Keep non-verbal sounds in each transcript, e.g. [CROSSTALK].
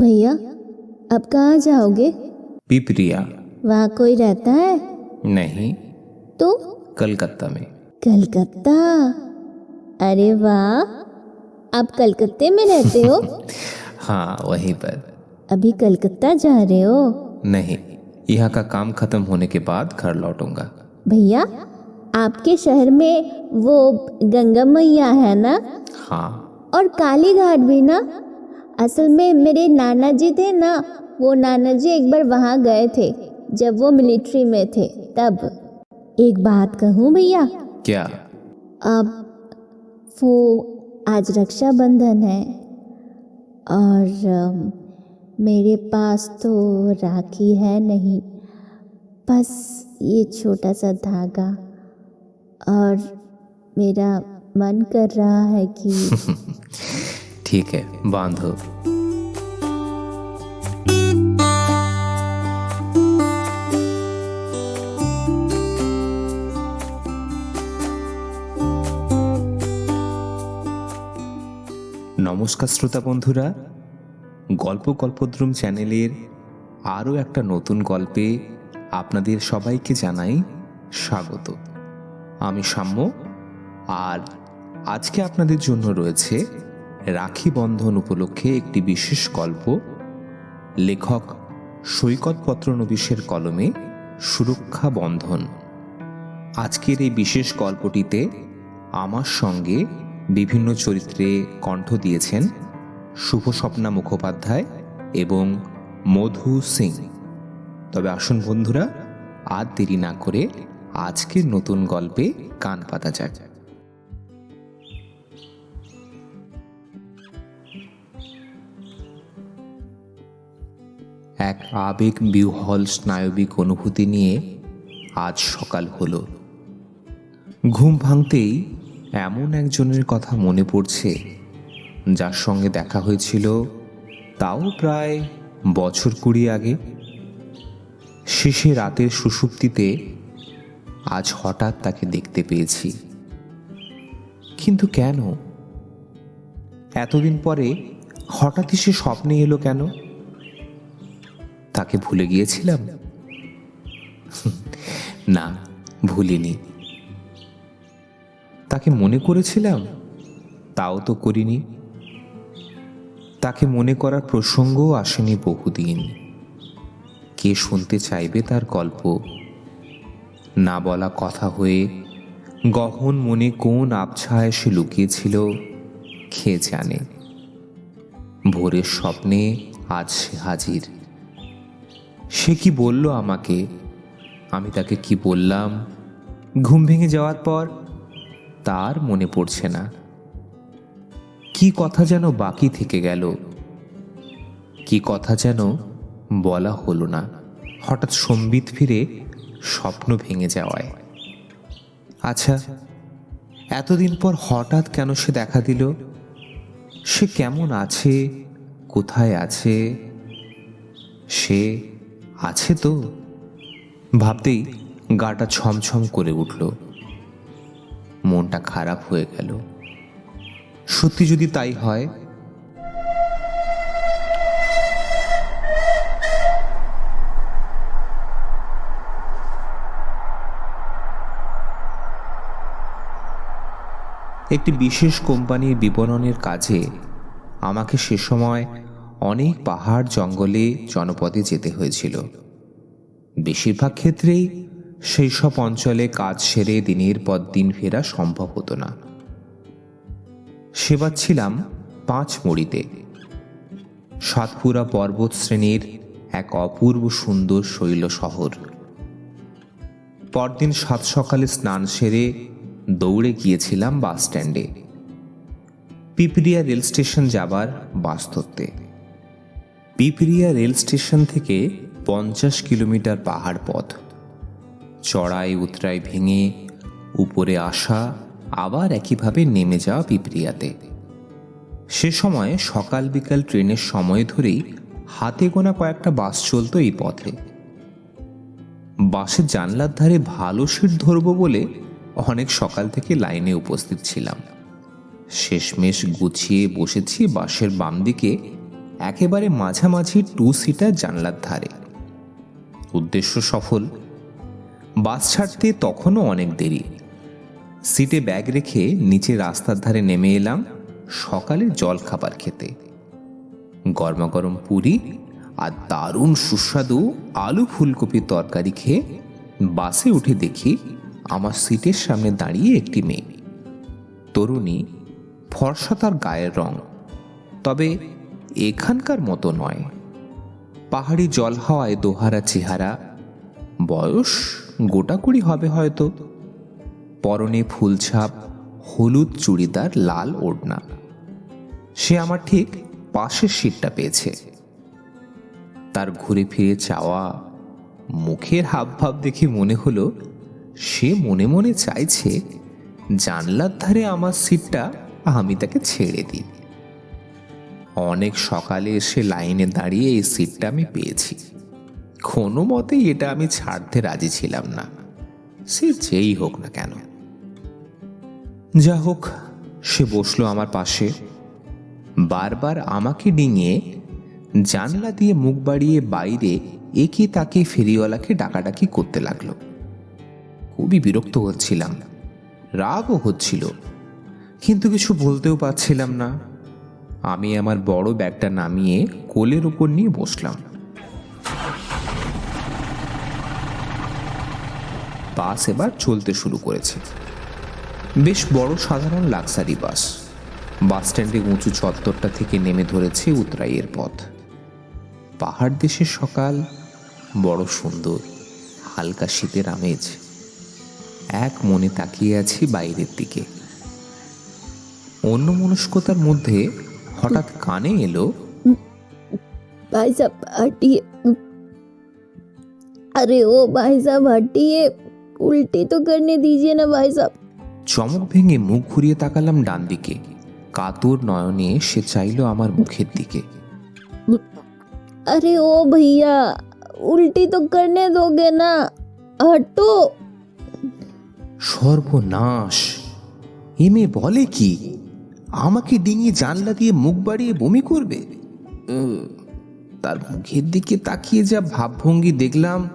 भैया अब कहाँ जाओगे? पिपरिया वहाँ कोई रहता है? नहीं। तो? कलकत्ता में। कलकत्ता? अरे वाह आप कलकत्ते में रहते हो? [LAUGHS] हाँ वहीं पर। अभी कलकत्ता जा रहे हो? नहीं यहाँ का काम खत्म होने के बाद घर लौटूँगा। भैया आपके शहर में वो गंगा मैया है ना? हाँ। और काली घाट भी ना? असल में मेरे नाना जी थे ना वो नाना जी एक बार वहाँ गए थे जब वो मिलिट्री में थे तब। एक बात कहूँ भैया? क्या? अब वो आज रक्षाबंधन है और मेरे पास तो राखी है नहीं बस ये छोटा सा धागा और मेरा मन कर रहा है कि [LAUGHS] ठीक है बांधो নমস্কার শ্রোতা বন্ধুরা গল্প কল্পদ্রুম চ্যানেলের আরও একটা নতুন গল্পে আপনাদের সবাইকে জানাই স্বাগত আমি সাম্য আর আজকে আপনাদের জন্য রয়েছে রাখি বন্ধন উপলক্ষে একটি বিশেষ গল্প, লেখক সৈকত পত্রনবিশের কলমে সুরক্ষা বন্ধন। আজকের এই বিশেষ গল্পটিতে আমার সঙ্গে বিভিন্ন চরিত্রে কণ্ঠ দিয়েছেন শুভ স্বপ্না মুখোপাধ্যায় এবং মধু সিং। তবে আসুন বন্ধুরা, আর দেরি না করে আজকের নতুন গল্পে কান পাতা যাক। এক আবেগ বিহ্বল স্নায়বিক অনুভূতি নিয়ে আজ সকাল হলো। ঘুম ভাঙতেই এমন একজনের কথা মনে পড়ছে, যার সঙ্গে দেখা হয়েছিল তাও প্রায় বছর কুড়ি আগে। শেষে রাতের সুষুপ্তিতে আজ হঠাৎ তাকে দেখতে পেয়েছি। কিন্তু কেন? এতদিন পরে হঠাৎই সে স্বপ্নে এলো কেন? তাকে ভুলে গিয়েছিলাম? না, ভুলিনি। তাকে মনে করেছিলাম? তাও তো করিনি। তাকে মনে করার প্রসঙ্গও আসেনি বহুদিন। কে শুনতে চাইবে তার গল্প? না বলা কথা হয়ে গহন মনে কোন আবছা এসে লুকিয়েছিল কে জানে। ভোরের স্বপ্নে আজ সে হাজির। সে কি বলল আমাকে? আমি তাকে কি বললাম? ঘুম ভেঙে যাওয়ার পর তার মনে পড়ছে না। কি কথা যেন বাকি থেকে গেল? কি কথা যেন বলা হলো না। হঠাৎ সম্বিত ফিরে স্বপ্ন ভেঙে যাওয়ায়। আচ্ছা এতদিন পর হঠাৎ কেন সে দেখা দিল? সে কেমন আছে? কোথায় আছে? সে আছে তো? ভাবতেই গাটা ছমছম করে উঠল। মনটা খারাপ হয়ে গেল। সত্যি যদি তাই হয়? একটি বিশেষ কোম্পানির বিপণনের কাজে আমাকে সে সময় অনেক পাহাড় জঙ্গলে জনপদে যেতে হয়েছিল। বেশিরভাগ ক্ষেত্রেই সেই সব অঞ্চলে কাজ সেরে দিনের পর দিন ফেরা সম্ভব হতো না। সেবার ছিলাম পাঁচ মুড়িতে। সাতপুরা পর্বত শ্রেণির এক অপূর্ব সুন্দর শৈল শহর। পরদিন সাত সকালে স্নান সেরে দৌড়ে গিয়েছিলাম বাস স্ট্যান্ডে। পিপরিয়া রেল স্টেশন যাবার বাস ধরতে। পিপরিয়া রেল স্টেশন থেকে পঞ্চাশ কিলোমিটার পাহাড় পথ। চড়াই উতরাই ভেঙে উপরে আসা আবার একইভাবে নেমে যাওয়া পিপরিয়াতে। সে সময় সকাল বিকাল ট্রেনের সময় ধরেই হাতে গোনা কয়েকটা বাস চলতো এই পথে। বাসের জানলার ধারে ভালো সিট ধরবো বলে অনেক সকাল থেকে লাইনে উপস্থিত ছিলাম। শেষমেশ গুছিয়ে বসেছি বাসের বাম দিকে একেবারে মাঝামাঝি টু সিটার জানলার ধারে। উদ্দেশ্য সফল। বাস ছাড়তে তখনও অনেক দেরি। সিটে ব্যাগ রেখে নিচে রাস্তার ধারে নেমে এলাম সকালে জল খাবার খেতে। গরমাগরম পুরি আর দারুণ সুস্বাদু আলু ফুলকপির তরকারি খেয়ে বাসে উঠে দেখি আমার সিটের সামনে দাঁড়িয়ে একটি মেয়ে। তরুণী ফর্সা তার গায়ের রং। তবে এখানকার মতো নয়। পাহাড়ি জল হাওয়ায় দোহারা চেহারা। বয়স গোটাকুড়ি হবে হয়তো। পরনে ফুলছাপ, হলুদ চুড়িদার, লাল ওড়না। সে আমার ঠিক পাশের সিটটা পেয়েছে। তার ঘুরে ফিরে চাওয়া, মুখের হাবভাব দেখে মনে হলো, সে মনে মনে চাইছে, জানলার ধারে আমার সিটটা আমি তাকে ছেড়ে দিই। অনেক সকালে এসে লাইনে দাঁড়িয়ে এই সিটটা আমি পেয়েছি। কোনো মতেই এটা আমি ছাড়তে রাজি ছিলাম না। সে যেই হোক না কেন। যা হোক সে বসল আমার পাশে। বারবার আমাকে ডিঙিয়ে জানলা দিয়ে মুখ বাড়িয়ে বাইরে একে তাকে ফেরিওয়ালাকে ডাকাডাকি করতে লাগল। খুবই বিরক্ত হচ্ছিলাম রাগও হচ্ছিল কিন্তু কিছু বলতেও পারছিলাম না। আমি আমার বড় ব্যাগটা নামিয়ে কোলের উপর নিয়ে বসলাম। বাস এবার চলতে শুরু করেছে। বেশ বড় সাধারণ লাক্সারি বাস। বাস স্ট্যান্ডে উঁচু চত্বরটা থেকে নেমে ধরেছে উতরাইয়ের পথ। পাহাড় দেশের সকাল, বড় সুন্দর, হালকা শীতের আমেজ। এক মনে তাকিয়ে আছি বাইরের দিকে। অন্য মনস্কতার মধ্যে হঠাৎ কানে এলো ভাইসা ভাটিয়ে আরে ও ভাইসা ভাটিয়ে উল্টে তো করনে দিজিয়ে না ভাইসা চমক ভেঙে মুখ ঘুরিয়ে তাকালাম ডান দিকে। কাতর নয়নে সে চাইলো আমার মুখের দিকে। আরে ও ভাইয়া উল্টি তো করনে দোগে না হটো। সর্বনাশ। এমে বলে কি? আমাকে ডিঙি জানলা দিয়ে মুখ বাড়িয়ে বমি করবে? তার মুখের দিকে তাকিয়ে যা ভাবভঙ্গি দেখলাম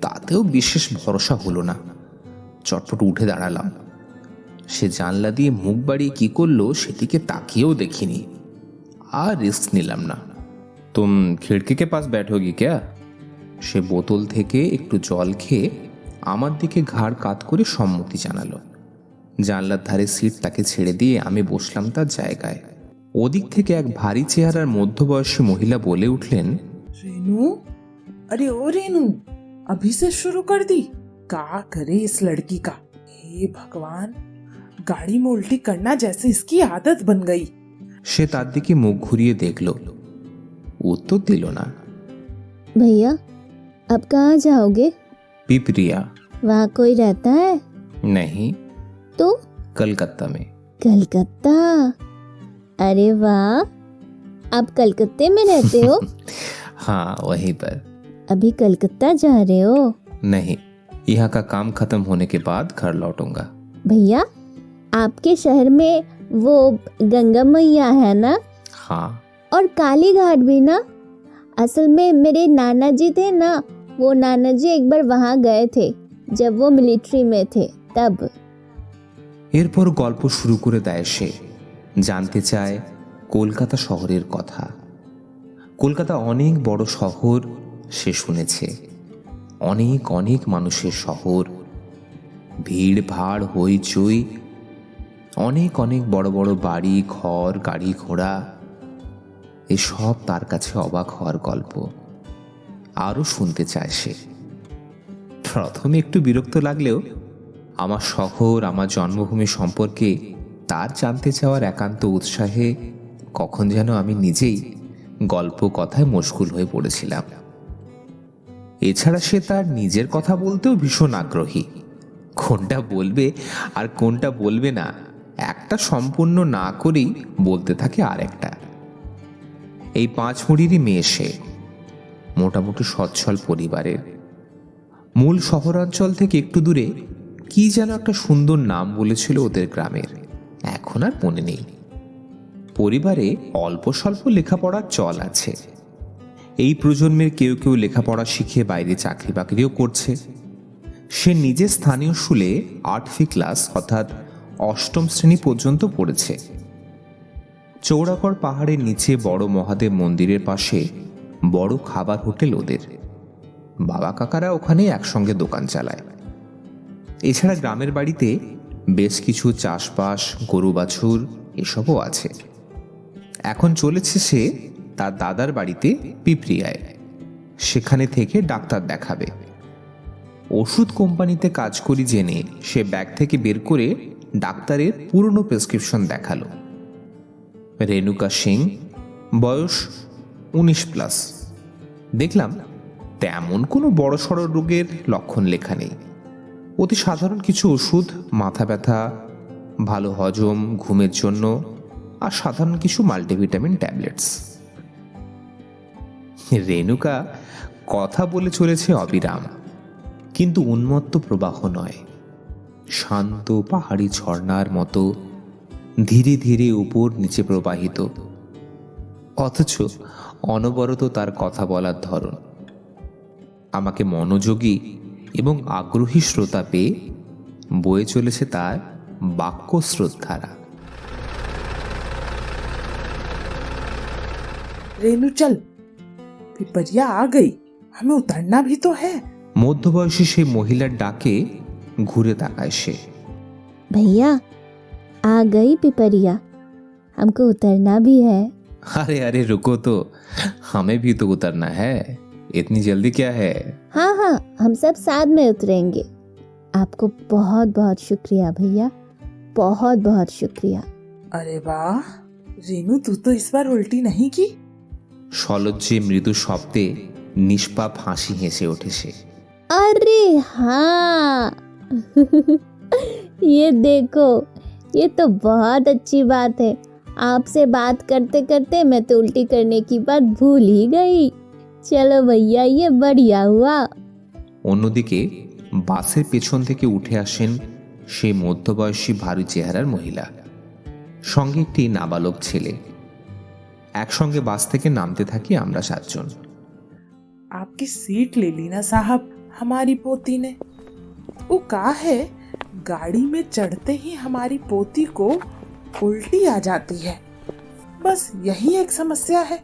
তাতেও বিশেষ ভরসা হলো না। চটপট উঠে দাঁড়ালাম। সে জানলা দিয়ে মুখ বাড়িয়ে কী করল সেদিকে তাকিয়েও দেখিনি। আর রিস্ক নিলাম না। তুম খিড়কিকে পাশ পাশ ব্যাঠোগি ক্যা? সে বোতল থেকে একটু জল খেয়ে আমার দিকে ঘাড় কাত করে সম্মতি জানালো। জানলার ধারে সিট তাকে ছেড়ে দিয়ে আমি বসলাম তার জায়গায় ওদিক থেকে এক ভারী চেহারার মধ্যবয়সী মহিলা বলে উঠলেন रेनू अरे ओ रेनू अभी से शुरू कर दी का करे इस लड़की का हे भगवान गाड़ी में उल्टी करना जैसे इसकी आदत बन गई সে তার দিকে মুখ ঘুরিয়ে দেখল উত্তর দিল না भैया अब कहाँ जाओगे পিপরিয়া वहाँ कोई रहता है नहीं तो? कलकत्ता में। कलकत्ता? अरे वाह। आप कलकत्ते में रहते हो? [LAUGHS] हाँ वहीं पर। अभी कलकत्ता जा रहे हो? नहीं यहाँ का काम खत्म होने के बाद घर लौटूँगा। भैया आपके शहर में वो गंगा मैया है ना? हाँ। और काली घाट भी ना? असल में मेरे नाना जी थे ना वो नाना जी एक बार वहाँ गए थे जब वो मिलिट्री में थे तब। এরপর গল্প শুরু করে দেয় সে। জানতে চায় কলকাতা শহরের কথা। কলকাতা অনেক বড় শহর, সে শুনেছে। অনেক অনেক মানুষের শহর। ভিড়, ভাড় হইচই অনেক অনেক বড় বড় বাড়ি, ঘর, গাড়ি ঘোড়া। এসব তার কাছে অবাক হওয়ার গল্প। আরও শুনতে চায় সে। প্রথমে একটু বিরক্ত লাগলেও আমার শহর, আমার জন্মভূমি সম্পর্কে তার জানতে চাওয়ার একান্ত উৎসাহে কখন যেন আমি নিজেই গল্প কথায় মশগুল হয়ে পড়েছিলাম। এছাড়া সে তার নিজের কথা বলতেও ভীষণ আগ্রহী। কোনটা বলবে আর কোনটা বলবে না, একটা সম্পূর্ণ না করেই বলতে থাকে আরেকটা। এই পাঁচ মুড়িরই মেয়ে সে, মোটামুটি সচ্ছল পরিবারের। মূল শহরাঞ্চল থেকে একটু দূরে কি যেন একটা সুন্দর নাম বলেছিল ওদের গ্রামের। এখন আর মনে নেই। পরিবারে অল্প স্বল্প লেখাপড়ার চল আছে। এই প্রজন্মের কেউ কেউ লেখাপড়া শিখে বাইরে চাকরি বাকরিও করছে। সে নিজে স্থানীয় স্কুলে আটফি ক্লাস অর্থাৎ অষ্টম শ্রেণি পর্যন্ত পড়েছে। চৌড়াকড় পাহাড়ের নিচে বড় মহাদেব মন্দিরের পাশে বড় খাবার হোটেল ওদের। বাবা কাকারা ওখানে একসঙ্গে দোকান চালায়। এছাড়া গ্রামের বাড়িতে বেশ কিছু চাষবাস, গরু বাছুর এসবও আছে। এখন চলেছে সে তার দাদার বাড়িতে পিপরিয়ায় সেখানে থেকে ডাক্তার দেখাবে। ওষুধ কোম্পানিতে কাজ করি জেনে সে ব্যাগ থেকে বের করে ডাক্তারের পুরনো প্রেসক্রিপশন দেখাল। রেণুকা সিং, বয়স উনিশ প্লাস। দেখলাম তেমন কোনো বড়সড় রোগের লক্ষণ লেখা নেই। অতি সাধারণ কিছু ওষুধ, মাথা ব্যথা, ভালো হজম, ঘুমের জন্য আর সাধারণ কিছু মাল্টিভিটামিন ট্যাবলেটস। রেণুকা কথা বলে চলেছে অবিরাম, কিন্তু উন্মত্ত প্রবাহ নয়। শান্ত পাহাড়ি ঝর্ণার মতো ধীরে ধীরে উপর নিচে প্রবাহিত। অথচ অনবরত তার কথা বলার ধরন। আমাকে মনোযোগী এবং আগ্রহী শ্রোতা পেয়ে বয়ে চলেছে তার বাক্য শ্রদ্ধারা रेनू चल पिपरिया आ गई हमें उतरना भी तो है মধ্যবয়সী সেই মহিলার ডাকে ঘুরে তাকায় সে भैया आ गई पिपरिया हमको उतरना भी है अरे अरे रुको तो हमें भी तो उतरना है इतनी जल्दी क्या है हाँ हाँ हम सब साथ में उतरेंगे आपको बहुत बहुत शुक्रिया भैया बहुत बहुत शुक्रिया अरे वाह रेनू तू तो इस बार उल्टी नहीं की সলজ্জে মৃদু শব্দে নিষ্পাপ হাসি হেসে ওঠে সে अरे हाँ [LAUGHS] ये देखो ये तो बहुत अच्छी बात है आपसे बात करते करते मैं तो उल्टी करने की बात भूल ही गई चलो भैया ये बढ़िया हुआ অন্যদিকে বাসের পেছন থেকে উঠে আসেন সেই মধ্যবয়সী ভারী চেহারার মহিলা সঙ্গে একটি নাবালক ছেলে একসঙ্গে বাস থেকে নামতে থাকি আমরা সাতজন आपकी सीट ले ली ना साहब हमारी पोती ने वो कहा है गाड़ी में चढ़ते ही हमारी पोती को उल्टी आ जाती है बस यही एक समस्या है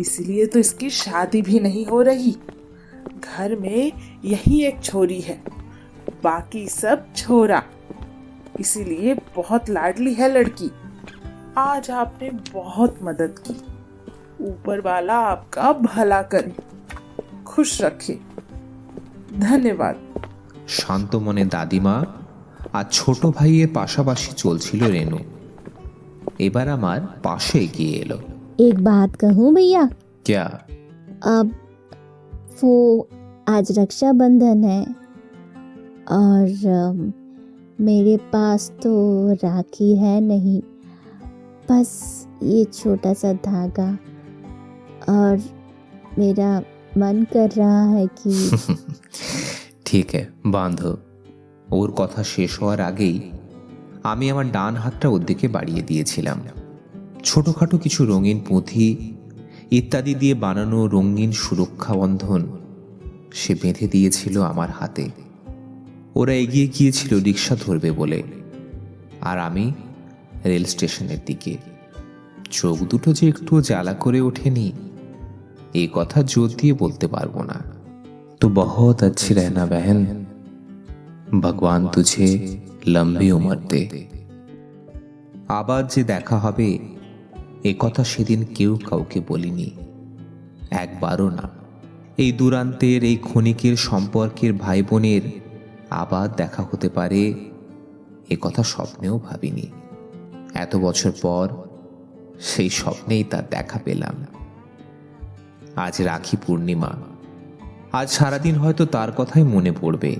इसलिए तो इसकी शादी भी नहीं हो रही घर में यही एक छोरी है बाकी सब छोरा इसीलिए बहुत लाडली है लड़की आज आपने बहुत मदद की ऊपर वाला आपका भला करे खुश रखे धन्यवाद শান্ত মনে দাদিমা আর ছোট ভাইয়ের পাশাপাশি চলছিল রেনু এবার আমার পাশে এগিয়ে এলো एक बात कहूँ भैया ক্যা अब वो आज रक्षाबंधन है और अम, मेरे पास तो राखी है नहीं बस ये छोटा सा धागा और मेरा मन कर रहा है कि [LAUGHS] ঠিক है বাঁধো ওর কথা শেষ হওয়ার আগেই আমি আমার ডান হাতটা ওর দিকে বাড়িয়ে দিয়েছিলাম ছোটখাটো কিছু রঙিন পুঁথি ইত্যাদি দিয়ে বানানো রঙিন সুরক্ষা বন্ধন সে বেঁধে দিয়েছিল আমার হাতে ওরা এগিয়ে গিয়েছিল রিক্সা ধরবে বলে আর আমি রেল স্টেশনের দিকে চোখ দুটো যে একটু জ্বালা করে ওঠেনি এই কথা জোর দিয়ে বলতে পারবো না तो बहुत अच्छी रहना बहन ভগবান তুঝে লম্বি উমর দে আবার যে দেখা হবে এ কথা সেদিন কেউ কাউকে বলিনি। একবারও না। এই দুরান্তের, এই ক্ষণিকের সম্পর্কের ভাই বোনের আবার দেখা হতে পারে, এ কথা স্বপ্নেও ভাবিনি। এত বছর পর সেই স্বপ্নেই তার দেখা পেলাম। আজ রাখি পূর্ণিমা। আজ সারাদিন হয়তো তার কথাই মনে পড়বে।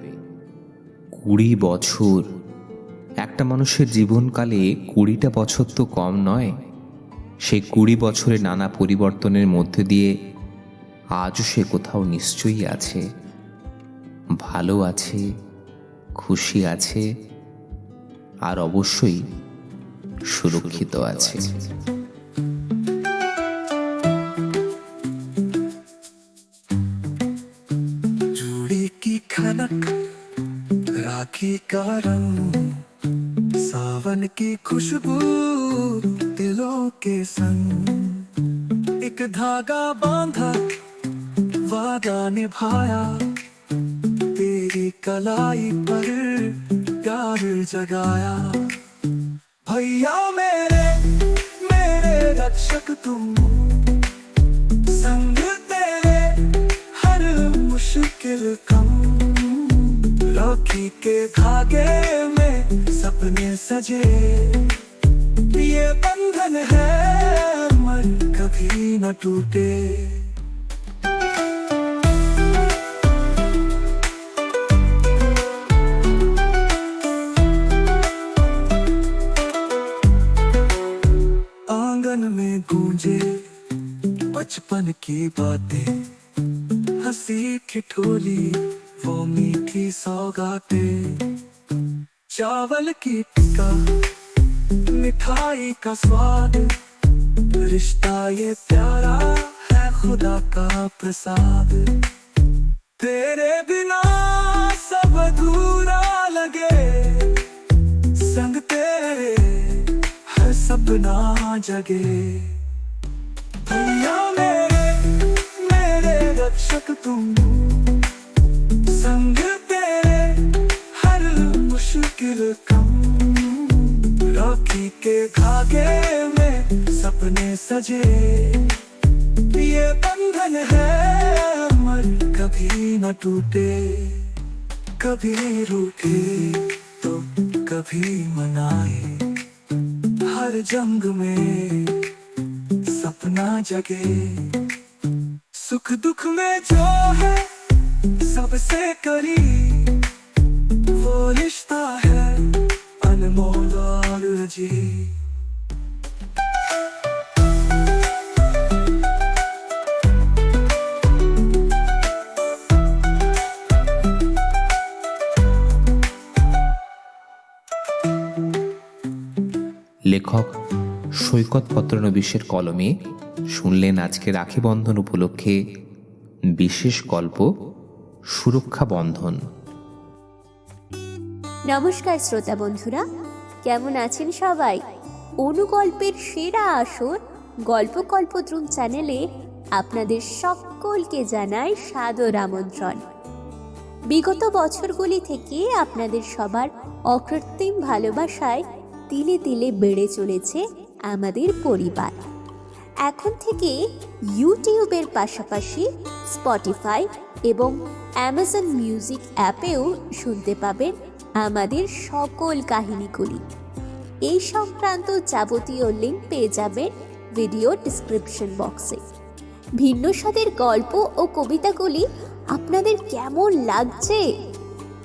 কুড়ি বছর। একটা মানুষের জীবনকালে কুড়িটা বছর তো কম নয়। সেই কুড়ি বছরে নানা পরিবর্তনের মধ্যে দিয়ে আজও সে কোথাও নিশ্চয়ই আছে। ভালো আছে, খুশি আছে, আর অবশ্যই সুরক্ষিত আছে। রাখি কারণ, সাবন কি খুশবু? दिलों के संग एक धागा बांधा, वादा निभाया। तेरी कलाई पर प्यार जगाया। भैया मेरे मेरे रक्षक तुम। संग तेरे हर मुश्किल कम। लौकी के धागे में सपने सजे। बंधन है मन कभी न टूटे। आँगन में गूंजे बचपन की बातें, हँसी ठिठोली वो मीठी सौगाते। चावल की टिक्का मिठाई का स्वाद रिश्ता ये प्यारा है खुदा का प्रसाद तेरे बिना सब अधूरा लगे संग तेरे हर सपना जगे भैया मेरे मेरे रक्षक तुम संग तेरे हर मुश्किल कम राखी के धागे में सपने सजे। ये बंधन है अमर, कभी न टूटे, कभी रूठे तो कभी मनाए। हर जंग में सपना जगे। सुख दुख में जो है सबसे करी সৈকত পত্রনবিশের কলমে শুনলেন আজকে রাখি বন্ধন উপলক্ষে বিশেষ গল্প, সুরক্ষা বন্ধন। নমস্কার শ্রোতা বন্ধুরা, কেমন আছেন সবাই? অনুগল্পের সেরা আসর গল্প কল্পদ্রুম চ্যানেলে আপনাদের সকলকে জানায় সাদর আমন্ত্রণ। বিগত বছরগুলি থেকে আপনাদের সবার অকৃত্রিম ভালোবাসায় তিলে তিলে বেড়ে চলেছে আমাদের পরিবার। এখন থেকে ইউটিউবের পাশাপাশি স্পটিফাই এবং অ্যামাজন মিউজিক অ্যাপেও শুনতে পাবেন আমাদের সকল কাহিনীগুলি। এই সংক্রান্ত যাবতীয় লিঙ্ক পেয়ে যাবেন ভিডিও ডিসক্রিপশন বক্সে। ভিন্ন স্বাদের গল্প ও কবিতাগুলি আপনাদের কেমন লাগছে?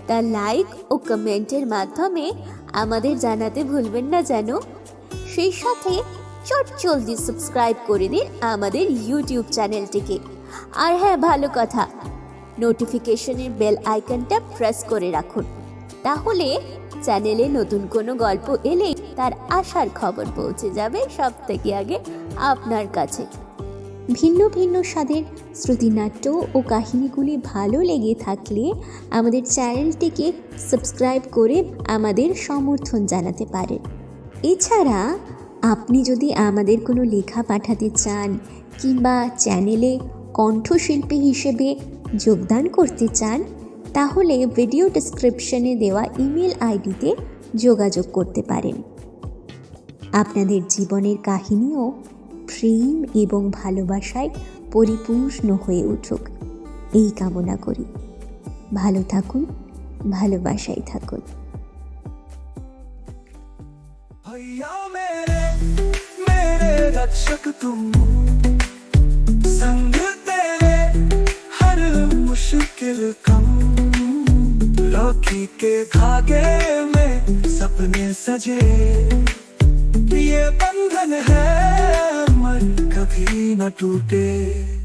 তা লাইক ও কমেন্টের মাধ্যমে আমাদের জানাতে ভুলবেন না যেন। সেই সাথে চট জলদি সাবস্ক্রাইব করে দিন আমাদের ইউটিউব চ্যানেলটিকে আর হ্যাঁ ভালো কথা নোটিফিকেশনের বেল আইকনটা প্রেস করে রাখুন। তাহলে চ্যানেলে নতুন কোনো গল্প এলেই তার আসার খবর পৌঁছে যাবে সব থেকে আগে আপনার কাছে। ভিন্ন ভিন্ন স্বাদের শ্রুতিনাট্য ও কাহিনীগুলি ভালো লেগে থাকলে আমাদের চ্যানেলটিকে সাবস্ক্রাইব করে আমাদের সমর্থন জানাতে পারেন। এছাড়া আপনি যদি আমাদের কোনো লেখা পাঠাতে চান কিংবা চ্যানেলে কণ্ঠশিল্পী হিসেবে যোগদান করতে চান, তাহলে ভিডিও ডেসক্রিপশনে দেওয়া ইমেল আইডিতে যোগাযোগ করতে পারেন। আপনাদের জীবনের কাহিনীও প্রেম এবং ভালোবাসায় পরিপূর্ণ হয়ে উঠুক। এই কামনা করি। ভালো থাকুন, ভালোবাসায় থাকুন। भैया मेरे मेरे रक्षक तुम। संग तेरे हर मुश्किल कम। लौकी के धागे में सपने सजे। ये बंधन है मन कभी न टूटे।